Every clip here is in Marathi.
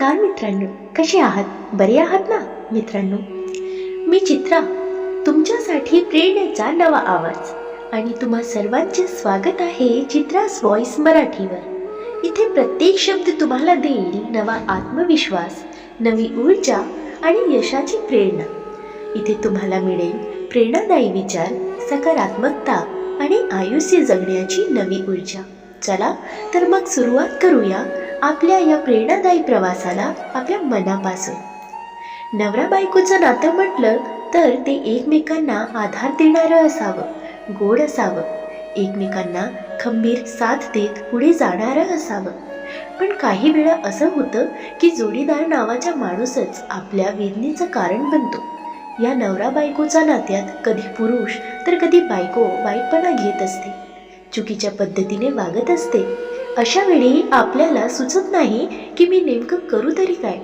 नमस्कार मित्रांनो कसे आहात? बरे आहात ना मित्रांनो? मी चित्रा तुमच्यासाठी प्रेरणेचा नवा आवाज आणि तुम्हा सर्वांचे स्वागत आहे चित्रास व्हॉइस मराठीवर. इथे प्रत्येक शब्द तुम्हाला देईल नवा आत्मविश्वास नवी ऊर्जा आणि यशाची प्रेरणा. इथे तुम्हाला मिळेल प्रेरणादायी विचार सकारात्मकता आणि आयुष्य जगण्याची नवी ऊर्जा. चला तर मग सुरुवात करूया आपल्या या प्रेरणादायी प्रवासाला आपल्या मनापासून. नवरा बायकोचं नातं म्हटलं तर ते एकमेकांना आधार देणारं असावं गोड असावं. एकमेकांना खंबीर साथ देत पुढे जाणारं असावं. पण काही वेळा असं होतं की जोडीदार नावाचा माणूसच आपल्या वेदनेचं कारण बनतो. या नवरा बायकोच्या नात्यात कधी पुरुष तर कधी बायको वाईटपणा घेत असते. चुकीच्या पद्धतीने वागत असते. अशा वेळी आपल्याला सुचत नाही की मी नेमकं करू तरी काय.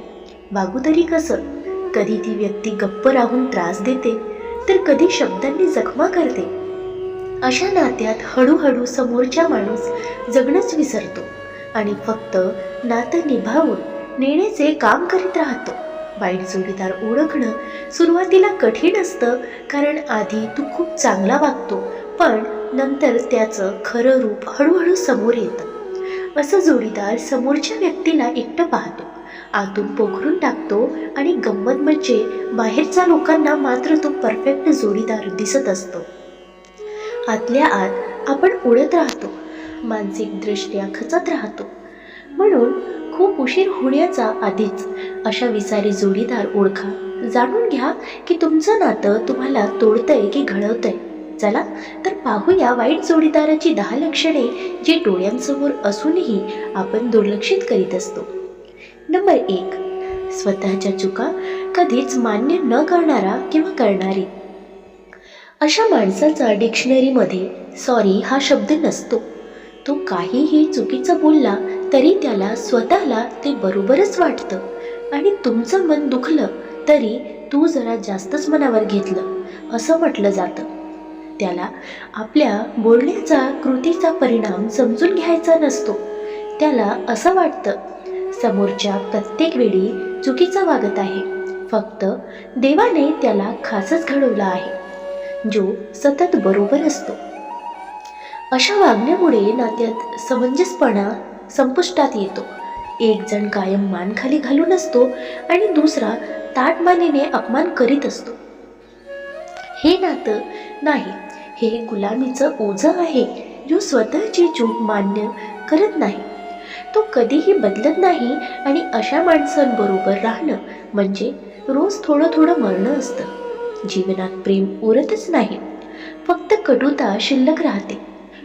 वागू तरी कसं? कधी ती व्यक्ती गप्प राहून त्रास देते तर कधी शब्दांनी जखमा करते. अशा नात्यात हळूहळू समोरचा माणूस जगणंच विसरतो आणि फक्त नातं निभावून नेण्याचे काम करीत राहतो. वाईट जोडीदार ओळखणं सुरुवातीला कठीण असतं कारण आधी तू खूप चांगला वागतो पण नंतर त्याचं खरं रूप हळूहळू समोर येतं. असं जोडीदार समोरच्या व्यक्तीला एकटं पाहतो. आतून पोखरून टाकतो आणि गंमत म्हणजे बाहेरच्या लोकांना मात्र तो परफेक्ट जोडीदार दिसत असतो. आतल्या आत आपण उडत राहतो. मानसिकदृष्ट्या खचत राहतो. म्हणून खूप उशीर होण्याचा आधीच अशा विसारी जोडीदार ओळखा. जाणून घ्या की तुमचं नातं तुम्हाला तोडतंय की घडवतंय. चला तर पाहूया वाईट जोडीदाराची दहा लक्षणे जी डोळ्यांसमोर असूनही आपण दुर्लक्षित करीत असतो. नंबर एक स्वतःच्या चुका कधीच मान्य न करणारा किंवा करणारी. अशा माणसाचा डिक्शनरीमध्ये सॉरी हा शब्द नसतो. तो काहीही चुकीचं बोलला तरी त्याला स्वतःला ते बरोबरच वाटतं आणि तुमचं मन दुखलं तरी तू जरा जास्तच मनावर घेतलं असं म्हटलं जातं. त्याला आपल्या बोलण्याचा कृतीचा परिणाम समजून घ्यायचा नसतो. त्याला असं वाटतं समोरच्या प्रत्येक वेळी चुकीचा वागत आहे. फक्त देवाने त्याला खासच घडवला आहे जो सतत बरोबर असतो. अशा वागण्यामुळे नात्यात समंजसपणा संपुष्टात येतो. एक जण कायम मान खाली घालून असतो आणि दुसरा ताटमानीने अपमान करीत असतो. हे नातं नाही. हे गुलामीचं ओझं आहे. जो स्वतःची चूक मान्य करत नाही. तो कधीही बदलत नाही आणि अशा माणसांबरोबर राहणं म्हणजे रोज थोडं थोडं मरणं असतं. जीवनात प्रेम उरतच नाही. फक्त कटुता शिल्लक राहते.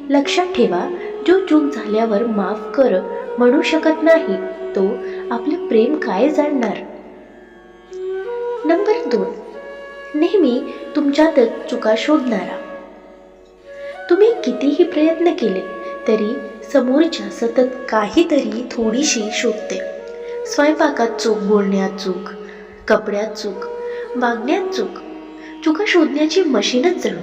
लक्षात ठेवा जो चूक झाल्यावर माफ कर म्हणू शकत नाही तो आपलं प्रेम काय जाणणार? नंबर दोन. नेहमी तुमच्यातच चुका शोधणारा. तुम्ही कितीही प्रयत्न केले तरी समोरच्या सतत काहीतरी थोडीशी शोधते. स्वयंपाकात चूक बोलण्यात चूक कपड्यात चूक वागण्यात चूक चुका शोधण्याची मशीनच जणू.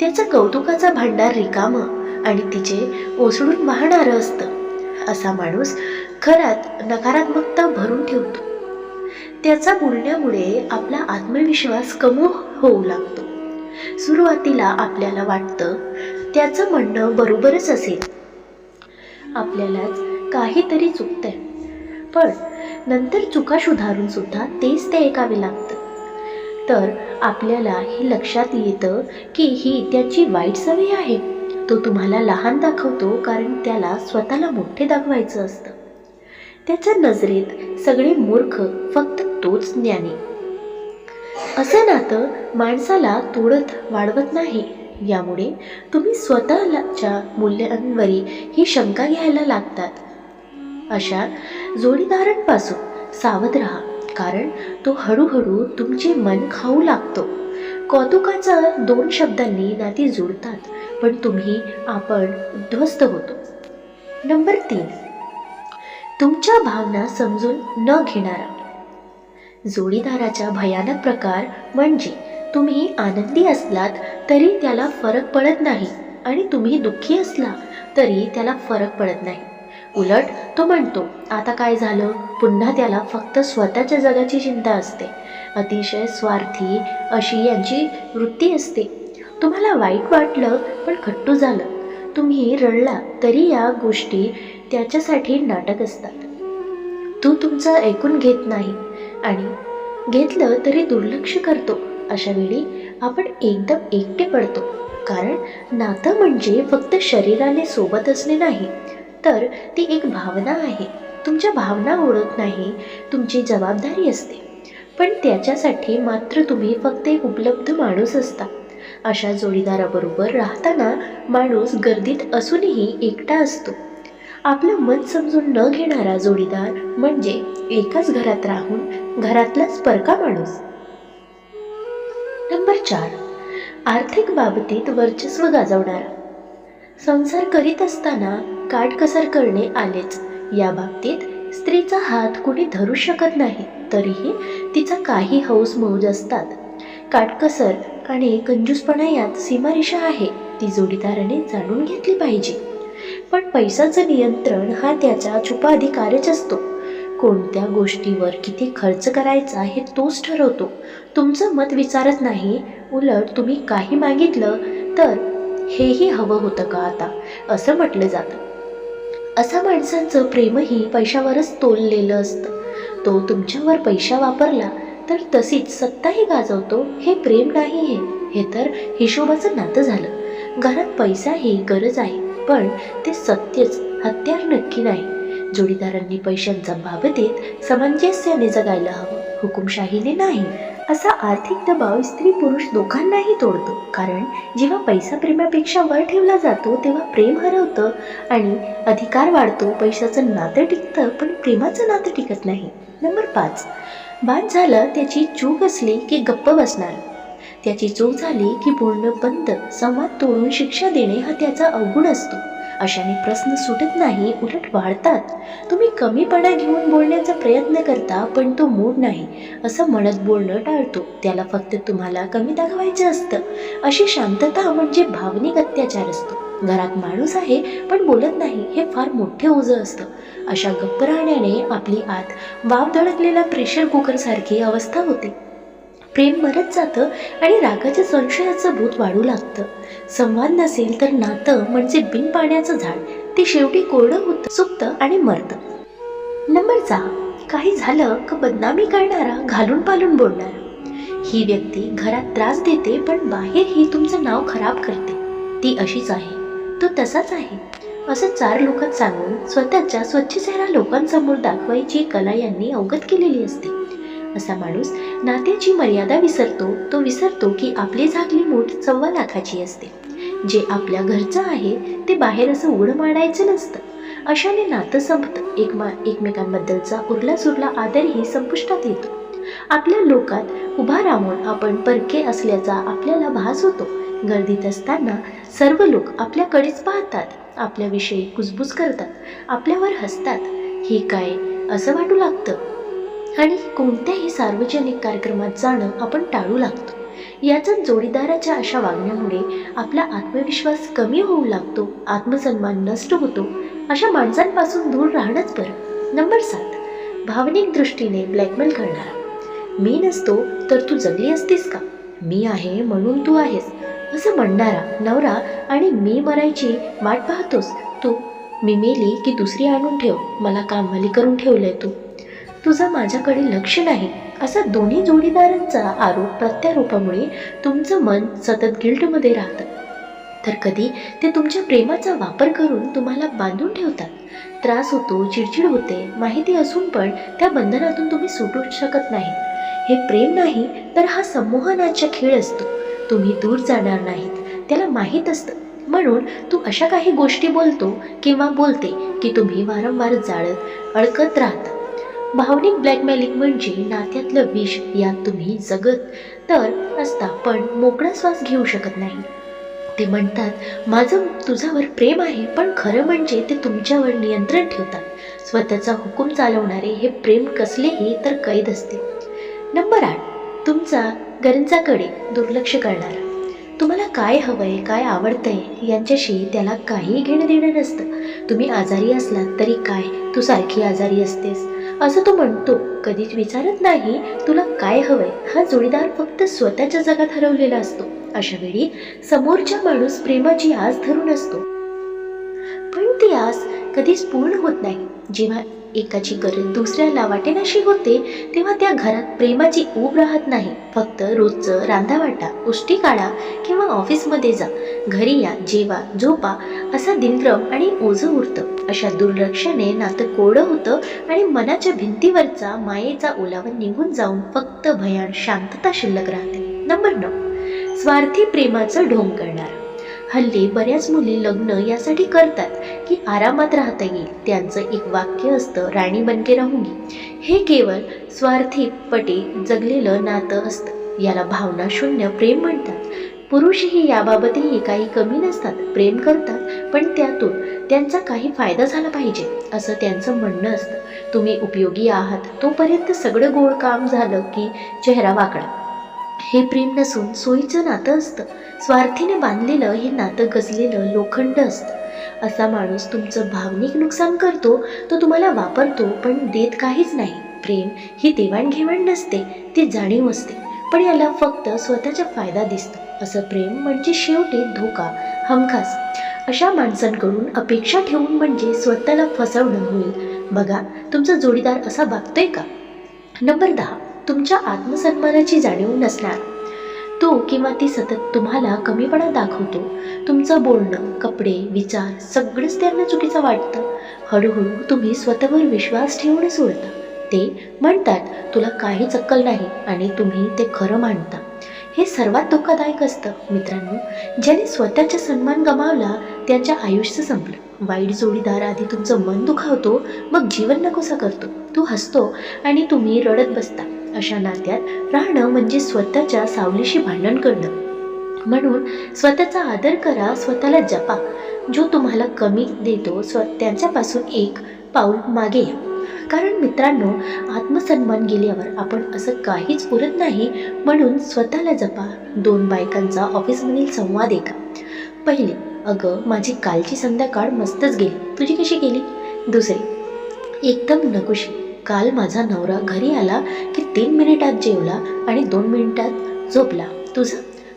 त्याचा कौतुकाचा भांडार रिकामं आणि तिचे ओसडून वाहणारं असतं असा माणूस खरात नकारात्मकता भरून ठेवतो. त्याचा बोलण्यामुळे आपला आत्मविश्वास कमी होऊ लागतो. सुरुवातीला आपल्याला वाटतं त्याचं म्हणणं बरोबरच असेल. आपल्यालाच काहीतरी चुकतंय. पण नंतर चुका सुधारून सुद्धा तेच ते ऐकावे लागतं. तर आपल्याला हे लक्षात येतं की ही त्याची वाईट सवय आहे. तो तुम्हाला लहान दाखवतो कारण त्याला स्वतःला मोठे दाखवायचं असतं. त्याच्या नजरेत सगळे मूर्ख फक्त तोच ज्ञानी. असं नातं माणसाला तोडत वाढवत नाही. यामुळे तुम्ही स्वतःच्या मूल्यांवरी ही शंका घ्यायला लागतात. अशा जोडीदारांपासून सावध राहा कारण तो हळूहळू तुमचे मन खाऊ लागतो. कौतुकाचा दोन शब्दांनी नाती जुळतात पण तुम्ही आपण उद्ध्वस्त होतो. नंबर तीन. तुमच्या भावना समजून न घेणारा. जोडीदाराचा भयानक प्रकार म्हणजे तुम्ही आनंदी असलात तरी त्याला फरक पडत नाही आणि तुम्ही दुःखी असला तरी त्याला फरक पडत नाही. उलट तो म्हणतो आता काय झालं? पुन्हा त्याला फक्त स्वतःच्या जगाची चिंता असते. अतिशय स्वार्थी अशी यांची वृत्ती असते. तुम्हाला वाईट वाटलं पण खट्टू झालं. तुम्ही रडला तरी या गोष्टी त्याच्यासाठी नाटक असतात. तू तुमचं ऐकून घेत नाही आणि घेतलं तरी दुर्लक्ष करतो. अशा वेळी आपण एकदम एकटे पडतो. कारण नातं म्हणजे फक्त शरीराने सोबत असणे नाही तर ती एक भावना आहे. तुमच्या भावना ओळख नाही तुमची जबाबदारी असते. पण त्याच्यासाठी मात्र तुम्ही फक्त एक उपलब्ध माणूस असता. अशा जोडीदाराबरोबर राहताना माणूस गर्दीत असूनही एकटा असतो. आपलं मन समजून न घेणारा जोडीदार म्हणजे एकाच घरात राहून घरातलाच परका माणूस. नंबर चार. आर्थिक बाबतीत वर्चस्व गाजवणारा. संसार करीत असताना काटकसर करणे आलेच. या बाबतीत स्त्रीचा हात कुणी धरू शकत नाही तरीही तिचा काही हौस मौज असतात. काटकसर आणि कंजूसपणा यात सीमारेषा आहे. ती जोडीदाराने जाणून घेतली पाहिजे. पण पैशाचं नियंत्रण हा त्याचा छुपा अधिकारच असतो. कोणत्या गोष्टीवर किती खर्च करायचा हे तोच ठरवतो. तुमचं मत विचारत नाही उलट तुम्ही काही मागितलं तर हेही हवं होतं का आता? असं म्हटलं जातं. असा माणसांचं प्रेमही पैशावरच तोललेलं असतं. तो तुमच्यावर पैसा वापरला तर तशीच सत्ताही गाजवतो हे प्रेम नाही हे हे तर हिशोबाचं नातं झालं. घरात पैसा ही गरज आहे. पण ते सत्यच हत्यार नक्की नाही. जोडीदारांनी पैशांचा बाबतीत सामंजस्याने जगायला हवं. हुकुमशाहीने नाही असा आर्थिक दबाव स्त्री पुरुष दोघांनाही तोडतो. कारण जेव्हा पैसा प्रेमापेक्षा वर ठेवला जातो तेव्हा प्रेम हरवतं आणि अधिकार वाढतो. पैशाचं नातं टिकतं पण प्रेमाचं नातं टिकत नाही. नंबर पाच. बाद झालं त्याची चूक असली की गप्प बसणार. त्याची चूक झाली की बोलणं बंद संवाद तोडून शिक्षा देणे हा त्याचा अवगुण असतो. अशाने प्रश्न सुटत नाही उलट वाढतात. तुम्ही कमीपणा घेऊन बोलण्याचा प्रयत्न करता पण तो मूड नाही. असं म्हणत बोलणं टाळतो. त्याला फक्त तुम्हाला कमी दाखवायचं असतं. अशी शांतता म्हणजे भावनिक अत्याचार असतो. घरात माणूस आहे पण बोलत नाही हे फार मोठे ओझं असतं. अशा गप्प राहण्याने आपली आत वाव धडकलेला प्रेशर कुकरसारखी अवस्था होते. प्रेम मरत जातं आणि रागाच्या संशयाचं भूत वाढू लागतं. संवाद नसेल तर नातं म्हणजे बिन पाण्याचं झाड. ते शेवटी कोरडं होतं सुकतं आणि मरतं नंबर सहा. काही झालं का बदनामी करणारा घालून पालून बोलणारा? ही व्यक्ती घरात त्रास देते पण बाहेर ही तुमचं नाव खराब करते. ती अशीच आहे. तो तसाच आहे. असं चार लोकात सांगून स्वतःच्या स्वच्छ चेहरा लोकांसमोर दाखवायची कला यांनी अवगत केलेली असते. असा माणूस नात्याची मर्यादा विसरतो तो विसरतो की आपली झाकली मूठ सव्वा लाखाची असते. जे आपल्या घरचं आहे ते बाहेर असं उघडं मांडायचं नसतं. अशाने नातं संपतं. एकमा एकमेकांबद्दलचा उरला सुरला आदरही संपुष्टात येतो. आपल्या लोकात उभा राहून आपण परके असल्याचा आपल्याला भास होतो. गर्दीत असताना सर्व लोक आपल्याकडेच पाहतात. आपल्याविषयी कुजबूज करतात. आपल्यावर हसतात. हे काय? असं वाटू लागतं. आणि कोणत्याही सार्वजनिक कार्यक्रमात जाणं आपण टाळू लागतो. याचाच जोडीदाराच्या अशा वागण्यामुळे आपला आत्मविश्वास कमी होऊ लागतो आत्मसन्मान नष्ट होतो अशा माणसांपासून दूर राहणंच बरं. नंबर सात. भावनिक दृष्टीने ब्लॅकमेल करणारा. मी नसतो तर तू जगली असतीस का? मी आहे म्हणून तू आहेस असं म्हणणारा नवरा आणि मी मरायची वाट पाहतोस. तू मी मेली की दुसरी आणून ठेव मला कामवाली करून ठेवलंय तू. तुझं माझ्याकडे लक्ष नाही असा दोन्ही जोडीदारांचा आरोप प्रत्यारोपामुळे तुमचं मन सतत गिल्टमध्ये राहतं. तर कधी ते तुमच्या प्रेमाचा वापर करून तुम्हाला बांधून ठेवतात. त्रास होतो चिडचिड होते माहिती असून पण त्या बंधनातून तुम्ही सुटू शकत नाही. हे प्रेम नाही तर हा संमोहनाचा खेळ असतो. तुम्ही दूर जाणार नाहीत त्याला माहीत असतं. म्हणून तू अशा काही गोष्टी बोलतो किंवा बोलते की तुम्ही वारंवार जाळत अडकत राहता. भावनिक ब्लॅकमेलिंग म्हणजे नात्यातलं विष यात तुम्ही जगत तर असता पण मोकळा श्वास घेऊ शकत नाही. ते म्हणतात माझं तुझ्यावर प्रेम आहे पण खरं म्हणजे ते तुमच्यावर नियंत्रण ठेवतात. स्वतःचा हुकूम चालवणारे हे प्रेम कसलेही तर कैद असते. नंबर आठ तुमचा गरजाकडे दुर्लक्ष करणारा. तुम्हाला काय हवंय काय आवडतंय यांच्याशी त्याला काही घेणं देणं नसतं. तुम्ही आजारी असलात तरी काय? तू सारखी आजारी असतेस. असं तो म्हणतो. कधीच विचारत नाही तुला काय हवंय? हा जोडीदार फक्त स्वतःच्या जगात हरवलेला असतो. अशा वेळी समोरचा माणूस प्रेमाची आस धरून असतो. पण ती आस कधीच पूर्ण होत नाही. जेव्हा एकाची गरज दुसऱ्याला वाटेनाशी होते तेव्हा त्या घरात प्रेमाची ऊब राहत नाही. फक्त रोजचं रांधावाटा उष्टी काढा किंवा ऑफिसमध्ये जा. घरी या जेवा झोपा असा दिनक्रम आणि ओझं उरतं. अशा दुर्लक्षाने नातं कोरडं होतं आणि मनाच्या भिंतीवरचा मायेचा ओलावा निघून जाऊन फक्त भयान शांतता शिल्लक राहते. नंबर नऊ. स्वार्थी प्रेमाचं ढोंग करणार. हल्ली बऱ्याच मुली लग्न यासाठी करतात की आरामात राहता येईल. त्यांचं एक वाक्य असतं राणी बनके राहूंगी. हे केवळ स्वार्थीपटे जगलेलं नातं असतं. याला भावना शून्य प्रेम म्हणतात. पुरुषही याबाबतही काही कमी नसतात प्रेम करतात पण त्यातून त्यांचा काही फायदा झाला पाहिजे असं त्यांचं म्हणणं असतं. तुम्ही उपयोगी आहात तोपर्यंत सगळं गोड काम झालं की चेहरा वाकडा. हे प्रेम नसून सोयीचं नातं असतं. स्वार्थीने बांधलेलं हे नातं गजलेलं लोखंड असतं. असा माणूस तुमचं भावनिक नुकसान करतो तो तुम्हाला वापरतो पण देत काहीच नाही. प्रेम ही देवाणघेवाण नसते ती जाणीव असते. पण याला फक्त स्वतःचा फायदा दिसतो. असं प्रेम म्हणजे शेवटी धोका हमखास. अशा माणसांकडून अपेक्षा ठेवून म्हणजे स्वतःला फसवणं होईल. बघा तुमचा जोडीदार असा वागतोय का? नंबर दहा. तुमच्या आत्मसन्मानाची जाणीव नसणार. तो किंवा ती सतत तुम्हाला कमीपणा दाखवतो. तुमचं बोलणं कपडे विचार सगळंच त्यांना चुकीचं वाटतं. हळूहळू तुम्ही स्वतःवर विश्वास ठेवणं सोडता. ते म्हणतात तुला काही चक्कल नाही आणि तुम्ही ते खरं मानता. हे सर्वात धोकादायक असतं मित्रांनो. ज्याने स्वतःचा सन्मान गमावला त्याच्या आयुष्य संपलं. वाईट जोडीदार आधी तुमचं मन दुखावतो मग जीवन नकोसा करतो. तो हसतो आणि तुम्ही रडत बसता. अशा नात्यात राहणं म्हणजे स्वतःच्या सावलीशी भांडण करणं. म्हणून स्वतःचा आदर करा स्वतःला जपा. जो तुम्हाला कमी देतो स्व त्यांच्यापासून एक पाऊल मागे या. कारण मित्रांनो आत्मसन्मान गेल्यावर आपण असं काहीच उरत नाही म्हणून स्वतःला जपा. दोन बायकांचा ऑफिसमधील संवाद ऐका. पहिले अगं माझी कालची संध्याकाळ मस्तच गेली. तुझी कशी गेली? दुसरी एकदम नकुशी. काल माझा नवरा घरी आला की तीन मिनिटात जेवला आणि दोन मिनिटात झोपला. तुझं?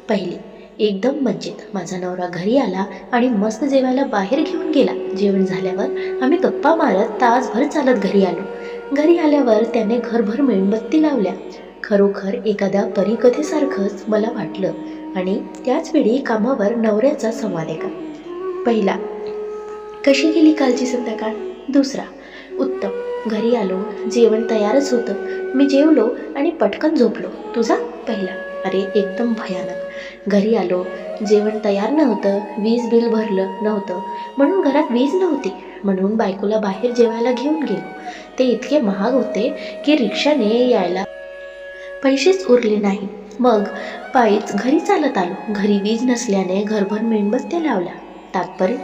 पहिली. एकदम मज्जेत माझा नवरा घरी आला आणि मस्त जेवायला बाहेर घेऊन गेला. जेवण झाल्यावर आम्ही गप्पा मारत तासभर चालत घरी आलो. घरी आल्यावर त्याने घरभर मेणबत्ती लावल्या. खरोखर एखाद्या परिकथेसारखंच मला वाटलं आणि त्याचवेळी कामावर नवऱ्याचा संवाद एका का पहिला. कशी गेली कालची संध्याकाळ? दुसरा. उत्तम. घरी आलो. जेवण तयारच होतं. मी जेवलो आणि पटकन झोपलो. तुझा पहिला. अरे एकदम भयानक. घरी आलो. जेवण तयार नव्हतं. वीज बिल भरलं नव्हतं. म्हणून घरात वीज नव्हती. म्हणून बायकोला बाहेर जेवायला घेऊन गेलो. ते इतके महाग होते की रिक्षाने यायला पैसेच उरले नाही. मग पायीच घरी चालत आलो. घरी वीज नसल्याने घरभर मेणबत्त्या लावल्या. तात्पर्य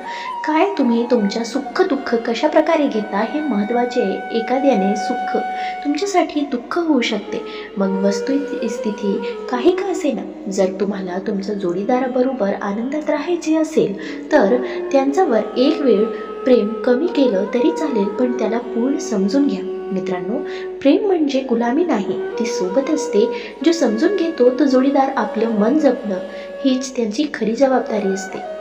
काय तुम्ही तुमच्या सुख दुःख कशा प्रकारे घेता हे महत्त्वाचे आहे. एखाद्याने सुख तुमच्यासाठी दुःख होऊ शकते. मग वस्तुस्थिती काही का असेना. जर तुम्हाला तुमच्या जोडीदाराबरोबर आनंदात राहायचे असेल तर त्यांच्यावर एक वेळ प्रेम कमी केलं तरी चालेल पण त्याला पूर्ण समजून घ्या. मित्रांनो प्रेम म्हणजे गुलामी नाही ती सोबत असते. जो समजून घेतो तो जोडीदार आपलं मन जपणं हीच त्यांची खरी जबाबदारी असते.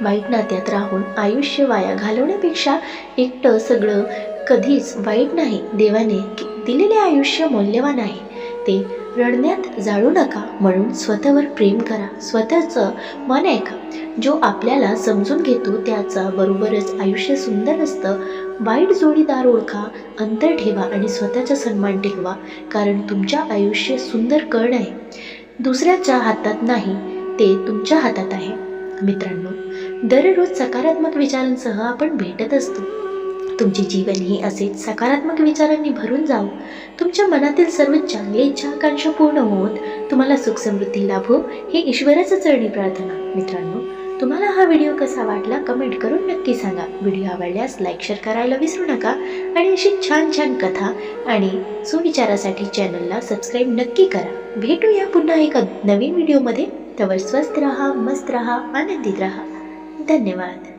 वाईट नात्यात राहून आयुष्य वाया घालवण्यापेक्षा एकटं सगळं कधीच वाईट नाही. देवाने दिलेले आयुष्य मौल्यवान आहे. ते रडण्यात जाळू नका म्हणून स्वतःवर प्रेम करा. स्वतःचं मन ऐका. जो आपल्याला समजून घेतो त्याचा बरोबरच आयुष्य सुंदर असतं. वाईट जोडीदार ओळखा अंतर ठेवा आणि स्वतःचा सन्मान टिकवा कारण तुमच्या आयुष्य सुंदर कण आहे दुसऱ्याच्या हातात नाही ते तुमच्या हातात आहे. मित्रांनो दररोज सकारात्मक विचारांसह आपण भेटत असतो. तुमचे जीवन ही असेच सकारात्मक विचारांनी भरून जाऊ तुमच्या मनातील सर्व चांगले इच्छा आकांक्षा पूर्ण होत तुम्हाला सुख समृद्धी लाभो हे ईश्वराचं चरणी प्रार्थना. मित्रांनो तुम्हाला हा व्हिडिओ कसा वाटला कमेंट करून नक्की सांगा. व्हिडिओ आवडल्यास लाईक शेअर करायला विसरू नका आणि अशी छान छान कथा आणि सुविचारासाठी चॅनलला सबस्क्राईब नक्की करा. भेटूया पुन्हा एका नवीन व्हिडिओमध्ये. तवर स्वस्त रहा मस्त रहा आनंदित रहा. धन्यवाद.